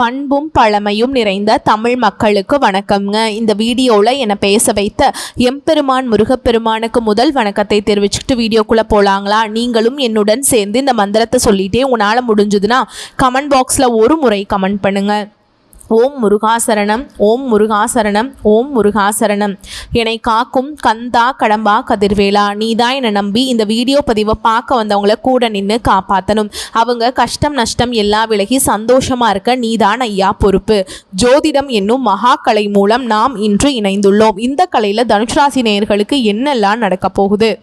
பண்பும் பழமையும் நிறைந்த தமிழ் மக்களுக்கு வணக்கம்ங்க. இந்த வீடியோவில் என்னை பேச வைத்த எம்பெருமான் முருகப்பெருமானுக்கு முதல் வணக்கத்தை தெரிவிச்சுக்கிட்டு வீடியோக்குள்ளே போகலாங்களா நீங்களும் என்னுடன் சேர்ந்து இந்த மந்திரத்தை சொல்லிட்டே உங்களால் முடிஞ்சதுன்னா கமெண்ட் பாக்ஸில் ஒரு முறை கமெண்ட் பண்ணுங்கள் ஓம் முருகாசரணம் ஓம் முருகாசரணம் ஓம் முருகாசரணம். என்னை காக்கும் கந்தா கடம்பா கதிர்வேலா நீதான் என்னை நம்பி இந்த வீடியோ பதிவை பார்க்க வந்தவங்கள கூட நின்று காப்பாற்றணும் அவங்க கஷ்டம் நஷ்டம் எல்லா விலகி சந்தோஷமாக இருக்க நீதான் ஐயா பொறுப்பு. ஜோதிடம் என்னும் மகா கலை மூலம் நாம் இன்று இணைந்துள்ளோம். இந்த கலையில் தனுஷ்ராசி நேயர்களுக்கு என்னெல்லாம் நடக்கப் போகுது?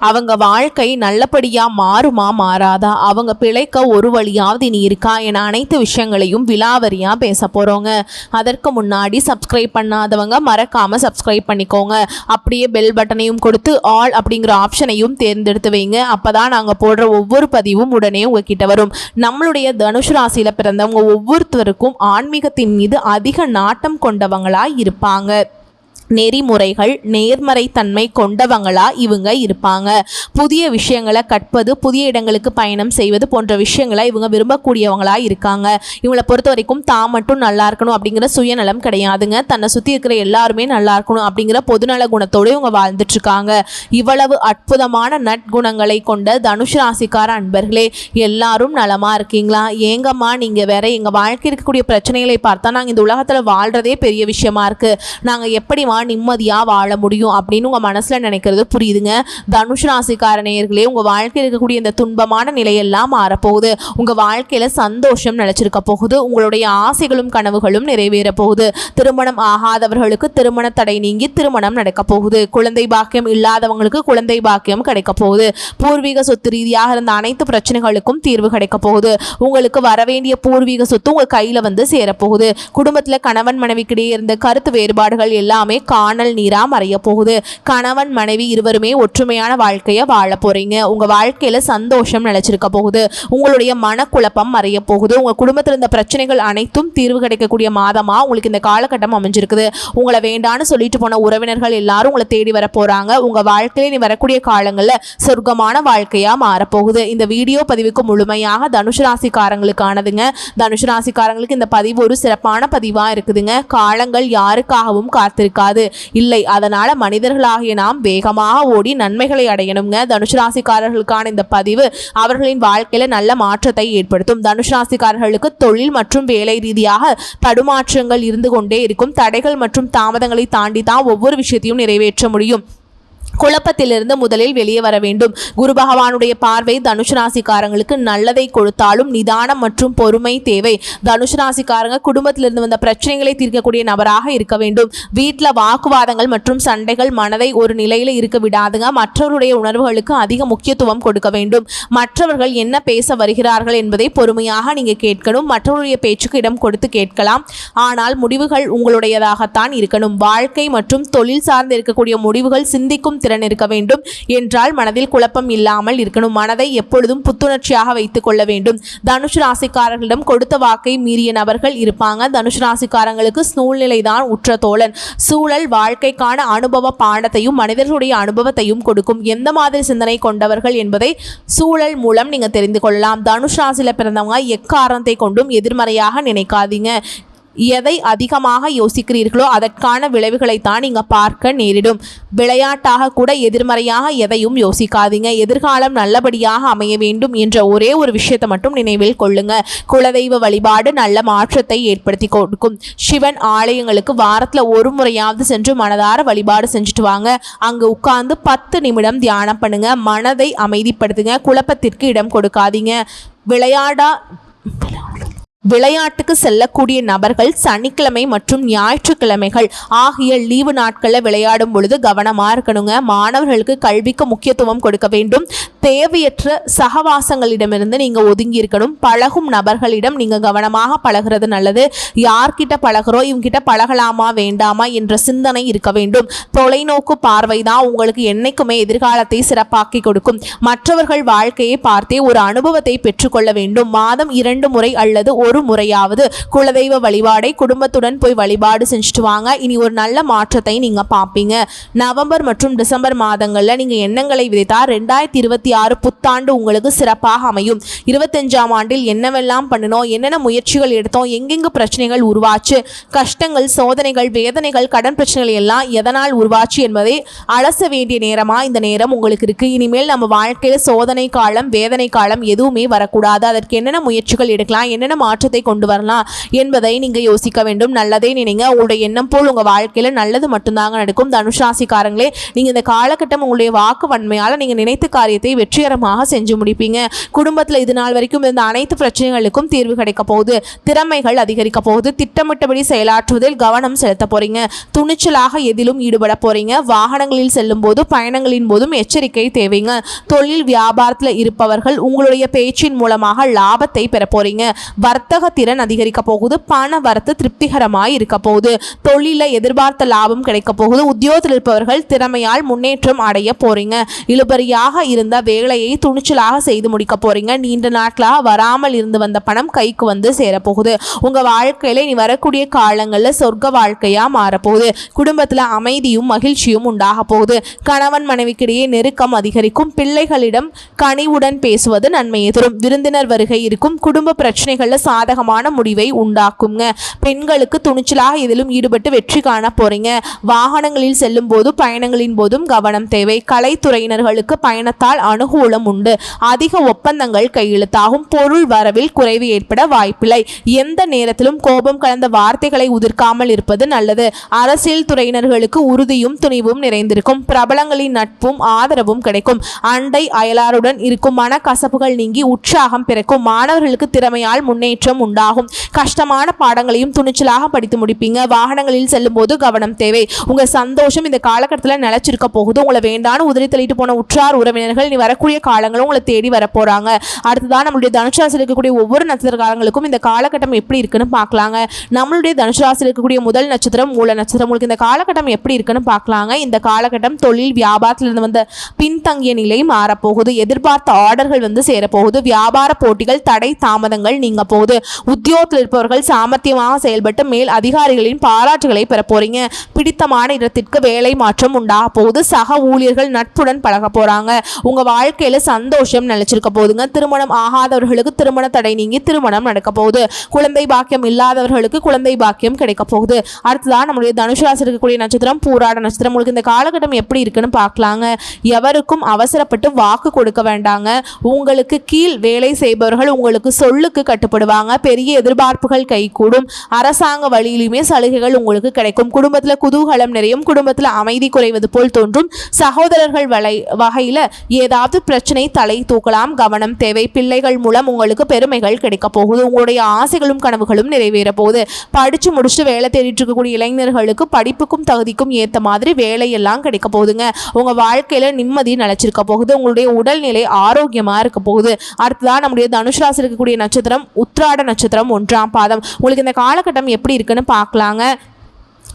அவங்க வாழ்க்கை நல்லபடியா மாறுமா மாறாதா? அவங்க பிழைக்க ஒரு வழியாவது நீ இருக்கா? என அனைத்து விஷயங்களையும் விலாவரியா பேச போறோங்க. அதற்கு முன்னாடி சப்ஸ்கிரைப் பண்ணாதவங்க மறக்காம சப்ஸ்கிரைப் பண்ணிக்கோங்க. அப்படியே பெல் பட்டனையும் கொடுத்து ஆல் அப்படிங்கிற ஆப்ஷனையும் தேர்ந்தெடுத்து வைங்க. அப்பதான் நாங்க போடுற ஒவ்வொரு பதிவும் உடனே உங்ககிட்ட வரும். நம்மளுடைய தனுஷ் ராசியில பிறந்தவங்க ஒவ்வொருத்தருக்கும் ஆன்மீகத்தின் மீது அதிக நாட்டம் கொண்டவங்களா இருப்பாங்க. நெறிமுறைகள் நேர்மறைத்தன்மை கொண்டவங்களா இவங்க இருப்பாங்க. புதிய விஷயங்களை கற்பது புதிய இடங்களுக்கு பயணம் செய்வது போன்ற விஷயங்களை இவங்க விரும்பக்கூடியவங்களா இருக்காங்க. இவங்களை பொறுத்த வரைக்கும் தான் மட்டும் நல்லா இருக்கணும் அப்படிங்கிற சுயநலம் கிடையாதுங்க. தன்னை சுற்றி இருக்கிற எல்லாருமே நல்லா இருக்கணும் அப்படிங்கிற பொதுநல குணத்தோடு இவங்க வாழ்ந்துட்டுருக்காங்க. இவ்வளவு அற்புதமான நற்குணங்களை கொண்ட தனுஷ் ராசிக்கார அன்பர்களே எல்லாரும் நலமாக இருக்கீங்களா? ஏங்கம்மா நீங்கள் வேற எங்கள் வாழ்க்கை இருக்கக்கூடிய பிரச்சனைகளை பார்த்தா நாங்கள் இந்த உலகத்தில் வாழ்கிறதே பெரிய விஷயமா இருக்குது நாங்கள் எப்படி நிம்மதியாக வாழ முடியும் அப்படின்னு உங்கள் மனசில் நினைக்கிறது புரியுதுங்க. தனுஷ் ராசிக்காரநேயர்களே உங்கள் வாழ்க்கையில் இருக்கக்கூடிய இந்த துன்பமான நிலையெல்லாம் மாறப்போகுது. உங்கள் வாழ்க்கையில் சந்தோஷம் நிலச்சிருக்க போகுது. உங்களுடைய ஆசைகளும் கனவுகளும் நிறைவேற போகுது. திருமணம் ஆகாதவர்களுக்கு திருமண தடை நீங்கி திருமணம் நடக்க போகுது. குழந்தை பாக்கியம் இல்லாதவங்களுக்கு குழந்தை பாக்கியம் கிடைக்க போகுது. பூர்வீக சொத்து ரீதியாக இருந்த அனைத்து பிரச்சனைகளுக்கும் தீர்வு கிடைக்க போகுது. உங்களுக்கு வரவேண்டிய பூர்வீக சொத்து உங்கள் கையில் வந்து சேரப்போகுது குடும்பத்தில் கணவன் மனைவிக்கிடையே இருந்த கருத்து வேறுபாடுகள் எல்லாமே காணல் நீரா மறைய போகுது. கணவன் மனைவி இருவருமே ஒற்றுமையான வாழ்க்கையை வாழ போறீங்க. உங்க வாழ்க்கையில சந்தோஷம் நிலைச்சிருக்க போகுது. உங்களுடைய மனக்குழப்பம் மறைய போகுது. உங்க குடும்பத்தில் இருந்த பிரச்சனைகள் அனைத்தும் தீர்வு கிடைக்கக்கூடிய மாதமா உங்களுக்கு இந்த காலகட்டம் அமைஞ்சிருக்குது. உங்களை வேண்டான்னு சொல்லிட்டு போன உறவினர்கள் எல்லாரும் உங்களை தேடி வர போறாங்க. உங்க வாழ்க்கையில நீ வரக்கூடிய காலங்கள்ல சொர்க்கமான வாழ்க்கையா மாறப்போகுது இந்த வீடியோ பதிவுக்கு முழுமையாக தனுஷ் ராசிக்காரங்களுக்கானதுங்க. தனுஷ் ராசிக்காரங்களுக்கு இந்த பதிவு ஒரு சிறப்பான பதிவா இருக்குதுங்க. காலங்கள் யாருக்காகவும் காத்திருக்காது. இல்லை அதனால மனிதர்களாகிய நாம் வேகமாக ஓடி நன்மைகளை அடையணுங்க தனுஷ் ராசிக்காரர்களுக்கான இந்த பதிவு அவர்களின் வாழ்க்கையில நல்ல மாற்றத்தை ஏற்படுத்தும். தனுஷ் ராசிக்காரர்களுக்கு தொழில் மற்றும் வேலை ரீதியாக தடுமாற்றங்கள் இருந்து கொண்டே இருக்கும். தடைகள் மற்றும் தாமதங்களை தாண்டி தான் ஒவ்வொரு விஷயத்தையும் நிறைவேற்ற முடியும். குழப்பத்திலிருந்து முதலில் வெளியே வர வேண்டும். குரு பகவானுடைய பார்வை தனுஷ் ராசிக்காரங்களுக்கு நல்லதை கொடுத்தாலும் நிதானம் மற்றும் பொறுமை தேவை. தனுஷ் ராசிக்காரங்க குடும்பத்திலிருந்து வந்த பிரச்சனைகளை தீர்க்கக்கூடிய நபராக இருக்க வேண்டும். வீட்டில் வாக்குவாதங்கள் மற்றும் சண்டைகள் மனதை ஒரு நிலையில் இருக்க விடாதுங்க. மற்றவருடைய உணர்வுகளுக்கு அதிக முக்கியத்துவம் கொடுக்க வேண்டும். மற்றவர்கள் என்ன பேச வருகிறார்கள் என்பதை பொறுமையாக நீங்க கேட்கணும். மற்றவருடைய பேச்சுக்கு இடம் கொடுத்து கேட்கலாம். ஆனால் முடிவுகள் உங்களுடையதாகத்தான் இருக்கணும். வாழ்க்கை மற்றும் தொழில் சார்ந்து இருக்கக்கூடிய முடிவுகள் சிந்திக்கும் திறன் இருக்க வேண்டும். என்றால் மனதில் குழப்பம் இல்லாமல் இருக்கணும். மனதை எப்பொழுதும் புத்துணர்ச்சியாக வைத்துக் கொள்ள வேண்டும். தனுஷ் ராசிக்காரர்களிடம் கொடுத்த வாக்கை மீறிய நபர்கள் இருப்பாங்க. தனுஷ் ராசிக்காரங்களுக்கு சூழ்நிலை தான் உற்ற தோழன். சூழல் வாழ்க்கைக்கான அனுபவ பாடத்தையும் மனிதர்களுடைய அனுபவத்தையும் கொடுக்கும். எந்த மாதிரி சிந்தனை கொண்டவர்கள் என்பதை சூழல் மூலம் நீங்க தெரிந்து கொள்ளலாம். தனுஷ் ராசியில் பிறந்தவங்க எக்காரணத்தை கொண்டும் எதிர்மறையாக நினைக்காதீங்க. எதை அதிகமாக யோசிக்கிறீர்களோ அதற்கான விளைவுகளை தான் நீங்கள் பார்க்க நேரிடும். விளையாட்டாக கூட எதிர்மறையாக எதையும் யோசிக்காதீங்க. எதிர்காலம் நல்லபடியாக அமைய வேண்டும் என்ற ஒரே ஒரு விஷயத்தை மட்டும் நினைவில் கொள்ளுங்க. குலதெய்வ வழிபாடு நல்ல மாற்றத்தை ஏற்படுத்தி கொடுக்கும். சிவன் ஆலயங்களுக்கு வாரத்தில் ஒரு முறையாவது சென்று மனதார வழிபாடு செஞ்சுட்டு வாங்க. அங்கே உட்கார்ந்து பத்து நிமிடம் தியானம் பண்ணுங்க. மனதை அமைதிப்படுத்துங்க. குழப்பத்திற்கு இடம் கொடுக்காதீங்க. விளையாடா விளையாட்டுக்கு செல்லக்கூடிய நபர்கள் சனிக்கிழமை மற்றும் ஞாயிற்றுக்கிழமைகள் ஆகிய லீவு நாட்களில் விளையாடும் பொழுது கவனமாக இருக்கணுங்க. மாணவர்களுக்கு கல்விக்கு முக்கியத்துவம் கொடுக்க வேண்டும். தேவையற்ற சகவாசங்களிடமிருந்து நீங்கள் ஒதுங்கி இருக்கணும். பழகும் நபர்களிடம் நீங்கள் கவனமாக பழகிறது நல்லது. யார்கிட்ட பழகிறோம்? இவங்கிட்ட பழகலாமா? வேண்டாமா? என்ற சிந்தனை இருக்க வேண்டும். தொலைநோக்கு பார்வை தான் உங்களுக்கு என்னைக்குமே எதிர்காலத்தை சிறப்பாக்கி கொடுக்கும். மற்றவர்கள் வாழ்க்கையை பார்த்தே ஒரு அனுபவத்தை பெற்றுக்கொள்ள வேண்டும். மாதம் இரண்டு முறை அல்லது ஒரு ஒரு முறையாவது குலதெய்வ வழிபாடை குடும்பத்துடன் போய் வழிபாடு செஞ்சுட்டு வாங்க. இனி ஒரு நல்ல மாற்றத்தை நீங்க பார்ப்பீங்க. நவம்பர் மற்றும் டிசம்பர் மாதங்கள்ல நீங்க எண்ணங்களை விதைத்தால் ரெண்டாயிரத்தி இருபத்தி ஆறு புத்தாண்டு உங்களுக்கு சிறப்பாக அமையும். இருபத்தஞ்சாம் ஆண்டில் என்னவெல்லாம் பண்ணணும் என்னென்ன முயற்சிகள் எடுத்தோம்? எங்கெங்கு பிரச்சனைகள் உருவாச்சு? கஷ்டங்கள் சோதனைகள் வேதனைகள் கடன் பிரச்சனைகள் எல்லாம் எதனால் உருவாச்சு என்பதை அலச வேண்டிய நேரமா? இந்த நேரம் உங்களுக்கு இருக்கு. இனிமேல் நம்ம வாழ்க்கையில சோதனை காலம் வேதனை காலம் எதுவுமே வரக்கூடாது. அதற்கு என்னென்ன முயற்சிகள் எடுக்கலாம்? என்னென்ன மாற்றத்தை கொண்டு வரலாம் என்பதை நீங்க யோசிக்க வேண்டும். நல்லதே நினைங்க. உங்களுடைய எண்ணம் போல் உங்க வாழ்க்கையில நல்லது மட்டும்தாங்க நடக்கும். தனுஷாசிக்காரங்களே நீங்க இந்த காலகட்டம் உங்களுடைய வாக்கு வன்மையால நீங்க நினைத்த காரியத்தை வெற்றிகரமாக செஞ்சு முடிப்பீங்க. குடும்பத்தில் இது நாள் வரைக்கும் இருந்த அனைத்து பிரச்சனைகளுக்கும் தீர்வு கிடைக்க போகுது. திறமைகள் அதிகரிக்க போகுது. திட்டமிட்டபடி செயலாற்றுவதில் கவனம் செலுத்த போறீங்க. துணிச்சலாக எதிலும் ஈடுபட போறீங்க. வாகனங்களில் செல்லும் போது பயணங்களின் போதும் எச்சரிக்கை தேவைங்க. தொழில் வியாபாரத்தில் இருப்பவர்கள் உங்களுடைய பேச்சின் மூலமாக லாபத்தை பெற போறீங்க. வர்த்தக திறன் அதிகரிக்க போகுது பண வரத்து திருப்திகரமாய் இருக்க போகுது தொழில எதிர்பார்த்த லாபம் கிடைக்க போகுது உத்தியோகத்தில் இருப்பவர்கள் திறமையால் முன்னேற்றம் அடைய போறீங்க இழுபறியாக இருந்த வேலையை துணிச்சலாக செய்து முடிக்க போறீங்க நீண்ட நாட்களாக வராமல் இருந்து வந்த பணம் கைக்கு வந்து சேரப்போகுது உங்க வாழ்க்கையில நீ வரக்கூடிய காலங்களில் சொர்க்க வாழ்க்கையா மாறப்போகுது குடும்பத்தில் அமைதியும் மகிழ்ச்சியும் உண்டாக போகுது கணவன் மனைவிக்கிடையே நெருக்கம் அதிகரிக்கும் பிள்ளைகளிடம் கனிவுடன் பேசுவது நன்மையை தரும் விருந்தினர் வருகை இருக்கும் குடும்ப பிரச்சனைகளில் சா சாதகமான முடிவை உண்டாக்குங்க. பெண்களுக்கு துணிச்சலாக இதிலும் ஈடுபட்டு வெற்றி காண போறீங்க. வாகனங்களில் செல்லும் போது பயணங்களின் போதும் கவனம் தேவை. கலைத்துறையினர்களுக்கு பயணத்தால் அனுகூலம் உண்டு. அதிக ஒப்பந்தங்கள் கையெழுத்தாகும். பொருள் வரவில் குறைவு ஏற்பட வாய்ப்பில்லை. எந்த நேரத்திலும் கோபம் கலந்த வார்த்தைகளை உதிர்க்காமல் இருப்பது நல்லது. அரசியல் துறையினர்களுக்கு உறுதியும் துணிவும் நிறைந்திருக்கும். பிரபலங்களின் நட்பும் ஆதரவும் கிடைக்கும். அண்டை அயலாருடன் இருக்கும் மனக்கசப்புகள் நீங்கி உற்சாகம் பிறக்கும். மாணவர்களுக்கு திறமையால் முன்னேற்றம் உண்டாகும். கஷ்டமான பாடங்களையும் துணிச்சலாக படித்து முடிப்பீங்க. வாகனங்களில் செல்லும் போது கவனம் தேவை. உங்க சந்தோஷம் இந்த காலகட்டத்தில் நிலச்சிருக்க போகுது. உங்களை வேண்டான்னு உதிரி தள்ளிட்டு போன உற்றார் உறவினர்கள் நீ வரக்கூடிய காலங்களும் உங்களை தேடி வரப்போறாங்க அடுத்ததான் நம்மளுடைய தனுசு ராசியில் இருக்கக்கூடிய ஒவ்வொரு நட்சத்திரக்காரங்களுக்கும் இந்த காலகட்டம் எப்படி இருக்குன்னு பார்க்கலாங்க. நம்மளுடைய தனுசு ராசியில் இருக்கக்கூடிய முதல் நட்சத்திரம் மூல நட்சத்திரம். உங்களுக்கு இந்த காலகட்டம் எப்படி இருக்குன்னு பார்க்கலாங்க. இந்த காலகட்டம் தொழில் வியாபாரத்திலிருந்து வந்த பின்தங்கிய நிலை மாறப்போகுது. எதிர்பார்த்த ஆர்டர்கள் வந்து சேரப்போகுது. வியாபார போட்டிகள் தடை தாமதங்கள் நீங்க போகுது. உத்தியோகத்தில் இருப்பவர்கள் சாமர்த்தியமாக செயல்பட்டு மேல் அதிகாரிகளின் பாராட்டுகளை பெற போறீங்க. பிடித்தமான இடத்திற்கு வேலை மாற்றம் உண்டாக போகுது. சக ஊழியர்கள் நட்புடன் பழக போறாங்க. உங்க வாழ்க்கையில சந்தோஷம் நிலைச்சிருக்க போதுங்க திருமணம் ஆகாதவர்களுக்கு திருமண தடை நீங்கி திருமணம் நடக்க போகுது. குழந்தை பாக்கியம் இல்லாதவர்களுக்கு குழந்தை பாக்கியம் கிடைக்க போகுது. அடுத்ததான் நம்மளுடைய தனுசு ராசி இருக்கக்கூடிய நட்சத்திரம் பூராட நட்சத்திரம். உங்களுக்கு இந்த காலகட்டம் எப்படி இருக்குன்னு பார்க்கலாங்க. எவருக்கும் அவசரப்பட்டு வாக்கு கொடுக்க வேண்டாங்க. உங்களுக்கு கீழ் வேலை செய்பவர்கள் உங்களுக்கு சொல்லுக்கு கட்டுப்படுவாங்க. பெரிய எதிர்பார்ப்புகள் கைகூடும். அரசாங்க வழியிலுமே சலுகைகள் உங்களுக்கு கிடைக்கும். குடும்பத்தில் குதூகலம் நிறையும். குடும்பத்தில் அமைதி குறைவது போல் தோன்றும். சகோதரர்கள் வலை வகையில் ஏதாவது பிரச்சனை தலை தூக்கலாம். கவனம் தேவை. பிள்ளைகள் மூலம் உங்களுக்கு பெருமைகள் கிடைக்க போகுது. உங்களுடைய ஆசைகளும் கனவுகளும் நிறைவேற போகுது. படித்து முடிச்சுட்டு வேலை தேடிட்டு இருக்கக்கூடிய இளைஞர்களுக்கு படிப்புக்கும் தகுதிக்கும் ஏற்ற மாதிரி வேலையெல்லாம் கிடைக்க போகுதுங்க. உங்கள் வாழ்க்கையில் நிம்மதி நிலச்சிருக்க போகுது. உங்களுடைய உடல்நிலை ஆரோக்கியமாக இருக்க போகுது. அடுத்ததான் நம்முடைய தனுஷ் ராசி இருக்கக்கூடிய நட்சத்திரம் உத்ராட நட்சத்திரம் ஒன்றாம் பாதம். உங்களுக்கு இந்த காலகட்டம் எப்படி இருக்குன்னு பார்க்கலாங்க.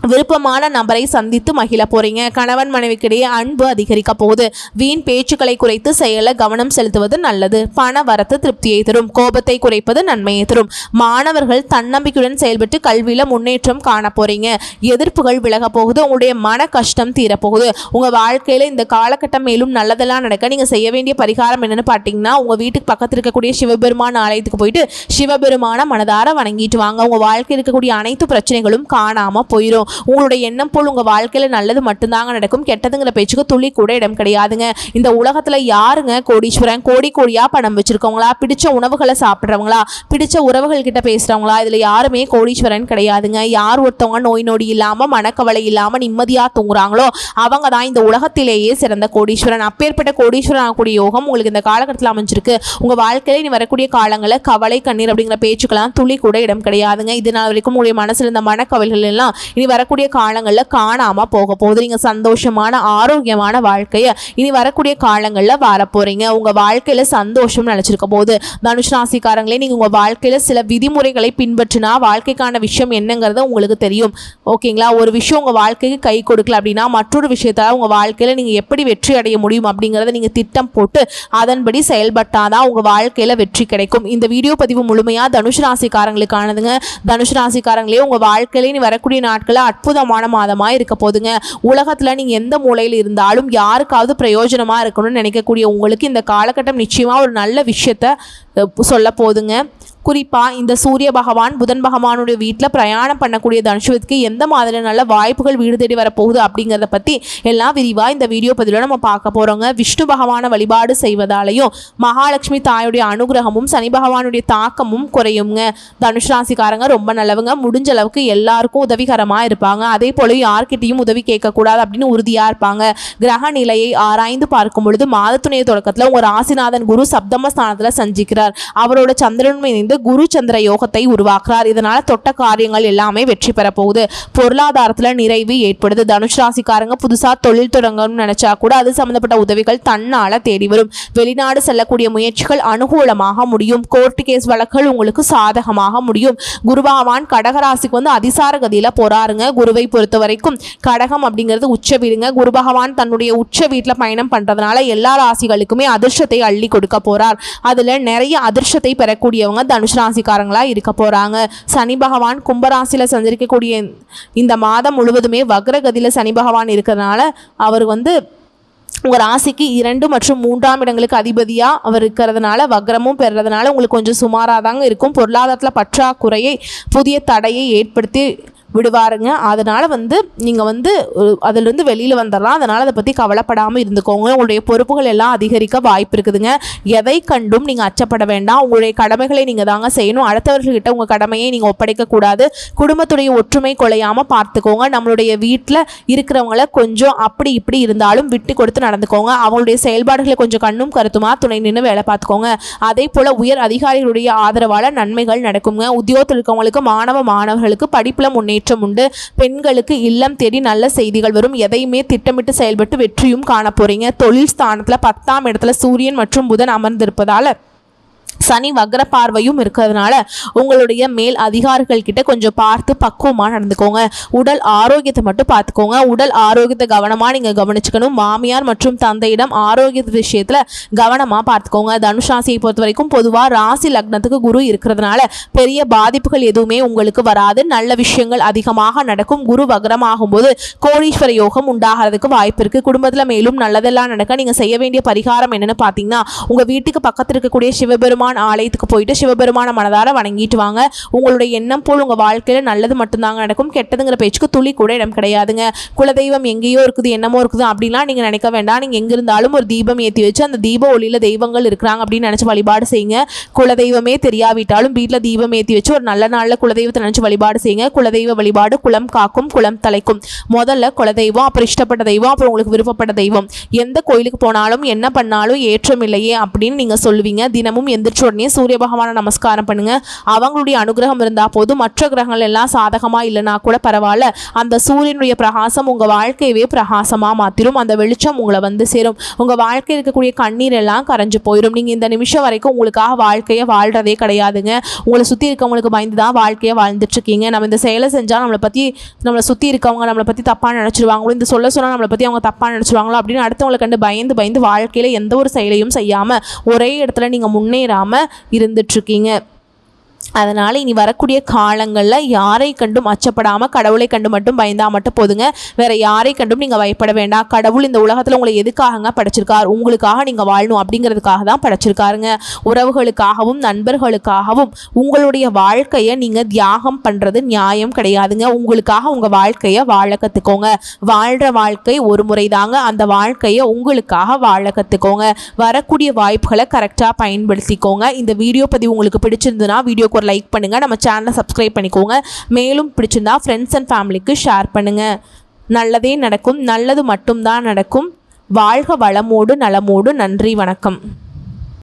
விருப்பமான நபரை சந்தித்து மகிழ போறீங்க. கணவன் மனைவிக்கிடையே அன்பு அதிகரிக்க போகுது. வீண் பேச்சுக்களை குறைத்து செயல கவனம் செலுத்துவது நல்லது. பண வரத்து திருப்தியை தரும். கோபத்தை குறைப்பது நன்மையை தரும். மாணவர்கள் தன்னம்பிக்கையுடன் செயல்பட்டு கல்வியில முன்னேற்றம் காண போறீங்க. எதிர்ப்புகள் விலக போகுது. உங்களுடைய மன கஷ்டம் தீரப்போகுது. உங்க வாழ்க்கையில இந்த காலகட்டம் மேலும் நல்லதெல்லாம் நடக்க நீங்க செய்ய வேண்டிய பரிகாரம் என்னன்னு பார்த்தீங்கன்னா உங்க வீட்டுக்கு பக்கத்தில் இருக்கக்கூடிய சிவபெருமான் ஆலயத்துக்கு போயிட்டு சிவபெருமான மனதார வணங்கிட்டு வாங்க. உங்க வாழ்க்கையில் இருக்கக்கூடிய அனைத்து பிரச்சனைகளும் காணாம போயிடும் உங்களுடைய எண்ணம் போல் உங்கள் வாழ்க்கையில் நல்லது மட்டும்தாங்க நடக்கும். கெட்டதுங்கிற பேச்சுக்கு துளி கூட இடம் கிடையாதுங்க. இந்த உலகத்தில் யாருங்க கோடீஸ்வரன்? கோடி கோடியாக பணம் வச்சுருக்கவங்களா? பிடிச்ச உணவுகளை சாப்பிட்றவங்களா? பிடிச்ச உறவுகள் கிட்ட பேசுகிறவங்களா இதில் யாருமே கோடீஸ்வரன் கிடையாதுங்க. யார் ஒருத்தவங்க நோய் நொடி இல்லாமல் மனக்கவலை இல்லாமல் நிம்மதியாக தூங்குறாங்களோ அவங்க தான் இந்த உலகத்திலேயே சிறந்த கோடீஸ்வரன். அப்பேற்பட்ட கோடீஸ்வரன் ஆகக்கூடிய யோகம் உங்களுக்கு இந்த காலகட்டத்தில் அமைஞ்சிருக்கு. உங்கள் வாழ்க்கையில் இனி வரக்கூடிய காலங்களில் கவலை கண்ணீர் அப்படிங்கிற பேச்சுக்கெல்லாம் துளி கூட இடம் கிடையாதுங்க. இது நாள் வரைக்கும் உங்களுடைய மனசில் இருந்த மனக்கவலைகள் எல்லாம் இனி வர வரக்கூடிய காலங்களில் காணாமல் போக போகுது. நீங்கள் சந்தோஷமான ஆரோக்கியமான வாழ்க்கையை இனி வரக்கூடிய காலங்களில் வரப்போகிறீங்க போகிறீங்க உங்கள் வாழ்க்கையில் சந்தோஷம் நினச்சிருக்க போகுது தனுஷ் ராசிக்காரங்களே நீங்கள் உங்கள் வாழ்க்கையில் சில விதிமுறைகளை பின்பற்றினா வாழ்க்கைக்கான விஷயம் என்னங்கிறது உங்களுக்கு தெரியும். ஓகேங்களா? ஒரு விஷயம் உங்கள் வாழ்க்கைக்கு கை கொடுக்கல அப்படின்னா மற்றொரு விஷயத்தால் உங்கள் வாழ்க்கையில் நீங்கள் எப்படி வெற்றி அடைய முடியும் அப்படிங்கிறத நீங்கள் திட்டம் போட்டு அதன்படி செயல்பட்டாதான் உங்கள் வாழ்க்கையில் வெற்றி கிடைக்கும். இந்த வீடியோ பதிவு முழுமையாக தனுஷ் ராசிக்காரங்களுக்கானதுங்க தனுஷ் ராசிக்காரங்களே உங்கள் வாழ்க்கையிலே நீ வரக்கூடிய நாட்களில் அற்புதமான மாதமாக இருக்க போதுங்க. உலகத்தில் நீங்கள் எந்த மூலையில் இருந்தாலும் யாருக்காவது பிரயோஜனமாக இருக்கணும்னு நினைக்கக்கூடிய உங்களுக்கு இந்த காலகட்டம் நிச்சயமாக ஒரு நல்ல விஷயத்த சொல்ல போதுங்க. குறிப்பாக இந்த சூரிய பகவான் புதன் பகவானுடைய வீட்டில் பிரயாணம் பண்ணக்கூடிய தனுஷத்துக்கு எந்த மாதிரி நல்ல வாய்ப்புகள் வீடு தேடி வரப்போகுது அப்படிங்கிறத பற்றி எல்லாம் விரிவாக இந்த வீடியோ பதிவில் நம்ம பார்க்க போகிறோங்க விஷ்ணு பகவானை வழிபாடு செய்வதாலையும் மகாலட்சுமி தாயுடைய அனுகிரகமும் சனி பகவானுடைய தாக்கமும் குறையுங்க. தனுஷ் ராசிக்காரங்க ரொம்ப நல்லவங்க. முடிஞ்ச அளவுக்கு எல்லாருக்கும் உதவிகரமாக இருப்பாங்க. அதே போல யார்கிட்டையும் உதவி கேட்கக்கூடாது அப்படின்னு உறுதியாக இருப்பாங்க. கிரக நிலையை ஆராய்ந்து பார்க்கும் பொழுது மாதத்துணைய தொடக்கத்தில் உங்கள் ராசிநாதன் குரு சப்தம ஸ்தானத்தில் சஞ்சிக்கிறார். அவரோட சந்திரன் இணைந்து குரு சந்திர யோகத்தை உருவாக்குறார். இதனால தொட்ட காரியங்கள் எல்லாமே வெற்றி பெற போகுது பொருளாதாரத்துல நிறைவு ஏற்படுது. தனுஷ் ராசிக்காரங்க புதுசா தொழில் தொடங்கணும்னு நினைச்சா கூட அது சம்பந்தப்பட்ட உதவிகள் தன்னால தேடி வரும். வெளிநாடு செல்லக்கூடிய முயற்சிகள் அனுகூலமாக முடியும். கோர்ட்டு கேஸ் வழக்குகள் உங்களுக்கு சாதகமாக முடியும். குருபகவான் கடகராசிக்கு வந்து அதிசார கதியில போறாருங்க. குருவை பொறுத்த வரைக்கும் கடகம் அப்படிங்கிறது உச்ச வீடுங்க. குரு பகவான் தன்னுடைய உச்ச வீட்டில் பயணம் பண்றதுனால எல்லா ராசிகளுக்குமே அதிர்ஷ்டத்தை அள்ளி கொடுக்க போறார். அதுல நிறைய அதிர்ஷ்டத்தை பெறக்கூடியவங்க தனுஷ் ராசிக்காரங்களா இருக்க போறாங்க. சனி பகவான் கும்பராசியில சஞ்சரிக்கக்கூடிய இந்த மாதம் முழுவதுமே வக்ரகதியில சனி பகவான் இருக்கிறதுனால அவர் வந்து உங்கள் ராசிக்கு இரண்டு மற்றும் மூன்றாம் இடங்களுக்கு அதிபதியாக அவர் இருக்கிறதுனால வக்ரமும் பெறுறதுனால உங்களுக்கு கொஞ்சம் சுமாராக தாங்க இருக்கும். பொருளாதாரத்தில் பற்றாக்குறையை புதிய தடையை ஏற்படுத்தி விடுவாருங்க. அதனால் வந்து நீங்கள் வந்து அதிலிருந்து வெளியில் வந்துடலாம் அதனால் அதை பற்றி கவலைப்படாமல் இருந்துக்கோங்க. உங்களுடைய பொறுப்புகள் எல்லாம் அதிகரிக்க வாய்ப்பு இருக்குதுங்க. எதை கண்டும் நீங்கள் அச்சப்பட வேண்டாம். உங்களுடைய கடமைகளை நீங்கள் தாங்க செய்யணும். அடுத்தவர்கள்கிட்ட உங்கள் கடமையை நீங்கள் ஒப்படைக்கக்கூடாது குடும்பத்துடைய ஒற்றுமை கொலையாமல் பார்த்துக்கோங்க. நம்மளுடைய வீட்டில் இருக்கிறவங்கள கொஞ்சம் அப்படி இப்படி இருந்தாலும் விட்டு கொடுத்து நடந்துக்கோங்க. அவங்களுடைய செயல்பாடுகளை கொஞ்சம் கண்ணும் கருத்துமா துணை நின்று வேலை பார்த்துக்கோங்க. அதே போல் உயர் அதிகாரிகளுடைய ஆதரவால் நன்மைகள் நடக்குங்க. உத்தியோகத்தில் இருக்கவங்களுக்கு மாணவ மாணவர்களுக்கு படிப்பில் முன்னேற்றம் உண்டு பெண்களுக்கு இல்லம் தேடி நல்ல செய்திகள் வரும். எதையுமே திட்டமிட்டு செயல்பட்டு வெற்றியும் காண போறீங்க தொழில் ஸ்தானத்தில் பத்தாம் இடத்துல சூரியன் மற்றும் புதன் அமர்ந்திருப்பதால். சனி வக்ர பார்வையும் இருக்கிறதுனால உங்களுடைய மேல் அதிகாரிகள் கிட்ட கொஞ்சம் பார்த்து பக்குவமாக நடந்துக்கோங்க. உடல் ஆரோக்கியத்தை மட்டும் பார்த்துக்கோங்க. உடல் ஆரோக்கியத்தை கவனமாக நீங்கள் கவனிச்சுக்கணும். மாமியார் மற்றும் தந்தையிடம் ஆரோக்கிய விஷயத்தில் கவனமாக பார்த்துக்கோங்க. தனுஷ் ராசியை பொறுத்த வரைக்கும் பொதுவாக ராசி லக்னத்துக்கு குரு இருக்கிறதுனால பெரிய பாதிப்புகள் எதுவுமே உங்களுக்கு வராது. நல்ல விஷயங்கள் அதிகமாக நடக்கும். குரு வக்ரமாகும் போது கோடீஸ்வர யோகம் உண்டாகிறதுக்கு வாய்ப்பு இருக்குது குடும்பத்தில் மேலும் நல்லதெல்லாம் நடக்க நீங்கள் செய்ய வேண்டிய பரிகாரம் என்னென்னு பார்த்தீங்கன்னா உங்கள் வீட்டுக்கு பக்கத்தில் இருக்கக்கூடிய சிவபெருமான் ஆலயத்துக்கு போயிட்டு சிவபெருமான மனதார வணங்கிட்டு வாங்க. உங்களுடைய எண்ணம் போல் உங்கள் வாழ்க்கையில் நல்லது மட்டும்தாங்க நடக்கும். கெட்டதுங்கிற பேச்சுக்கு துளி கூட இடம் கிடையாதுங்க. குலதெய்வம் எங்கேயோ இருக்குது என்னமோ இருக்குது அப்படிலாம் நீங்கள் நினைக்க வேண்டாம். நீங்கள் எங்கே இருந்தாலும் ஒரு தீபம் ஏற்றி வச்சு அந்த தீப ஒளியில் தெய்வங்கள் இருக்கிறாங்க அப்படின்னு நினச்சி வழிபாடு செய்யுங்க. குலதெய்வமே தெரியாவிட்டாலும் வீட்டில் தீபம் ஏற்றி வச்சு ஒரு நல்ல நாளில் குலதெய்வத்தை நினச்சி வழிபாடு செய்யுங்க. குலதெய்வ வழிபாடு குலம் காக்கும் குலம் தலைக்கும். முதல்ல குலதெய்வம் அப்புறம் இஷ்டப்பட்ட தெய்வம் அப்புறம் உங்களுக்கு விருப்பப்பட்ட தெய்வம். எந்த கோயிலுக்கு போனாலும் என்ன பண்ணாலும் ஏற்றம் இல்லையே அப்படின்னு நீங்கள் சொல்லுவீங்க. தினமும் எந்திரிச்சு உடனே சூரிய பகவானை நமஸ்காரம் பண்ணுங்க. அவங்களுடைய அனுகிரகம் இருந்தால் போதும். மற்ற கிரகங்கள் எல்லாம் சாதகமாக இல்லைனா கூட பரவாயில்ல. அந்த சூரியனுடைய பிரகாசம் உங்கள் வாழ்க்கையவே பிரகாசமாக மாற்றிடும் அந்த வெளிச்சம் உங்களை வந்து சேரும். உங்கள் வாழ்க்கையில் இருக்கக்கூடிய கண்ணீர் எல்லாம் கரைஞ்சு போயிடும் நீங்கள் இந்த நிமிஷம் வரைக்கும் உங்களுக்காக வாழ்க்கையை வாழ்கிறதே கிடையாதுங்க. உங்களை சுற்றி இருக்கவங்களுக்கு பயந்து தான் வாழ்க்கையை வாழ்ந்துட்டு இருக்கீங்க நம்ம இந்த செயலை செஞ்சால் நம்மளை பற்றி நம்மளை சுற்றி இருக்கவங்க நம்மளை பற்றி தப்பாக நினச்சிருவாங்களோ இந்த சொல்ல சொன்னால் நம்மளை பற்றி அவங்க தப்பாக நினச்சிருவாங்களோ அப்படின்னு அடுத்தவங்களை கண்டு பயந்து பயந்து வாழ்க்கையில் எந்த ஒரு செயலையும் செய்யாமல் ஒரே இடத்துல நீங்கள் முன்னேறாமல் இருந்துட்டுருக்கீங்க அதனால் இனி வரக்கூடிய காலங்களில் யாரை கண்டும் அச்சப்படாமல் கடவுளை கண்டு மட்டும் பயந்தால் மட்டும் போதுங்க. வேறு யாரை கண்டும் நீங்கள் பயப்பட வேண்டாம் கடவுள் இந்த உலகத்தில் உங்களை எதுக்காகங்க படைச்சிருக்கார்? உங்களுக்காக நீங்கள் வாழணும் அப்படிங்கிறதுக்காக தான் படைச்சிருக்காருங்க. உறவுகளுக்காகவும் நண்பர்களுக்காகவும் உங்களுடைய வாழ்க்கையை நீங்கள் தியாகம் பண்ணுறது நியாயம் கிடையாதுங்க. உங்களுக்காக உங்கள் வாழ்க்கையை வாழ கற்றுக்கோங்க வாழ்கிற வாழ்க்கை ஒரு முறை தாங்க அந்த வாழ்க்கையை உங்களுக்காக வாழ கற்றுக்கோங்க வரக்கூடிய வாய்ப்புகளை கரெக்டாக பயன்படுத்திக்கோங்க. இந்த வீடியோ பதிவு உங்களுக்கு பிடிச்சிருந்ததுன்னா வீடியோக்கு ஒரு லைக் பண்ணுங்கள் நம்ம சேனலை சப்ஸ்கிரைப் பண்ணிக்கோங்க. மேலும் பிடிச்சிருந்தா ஃப்ரெண்ட்ஸ் அண்ட் ஃபேமிலிக்கு ஷேர் பண்ணுங்கள் நல்லதே நடக்கும். நல்லது மட்டும்தான் நடக்கும். வாழ்க வளமோடு நலமோடு. நன்றி வணக்கம்.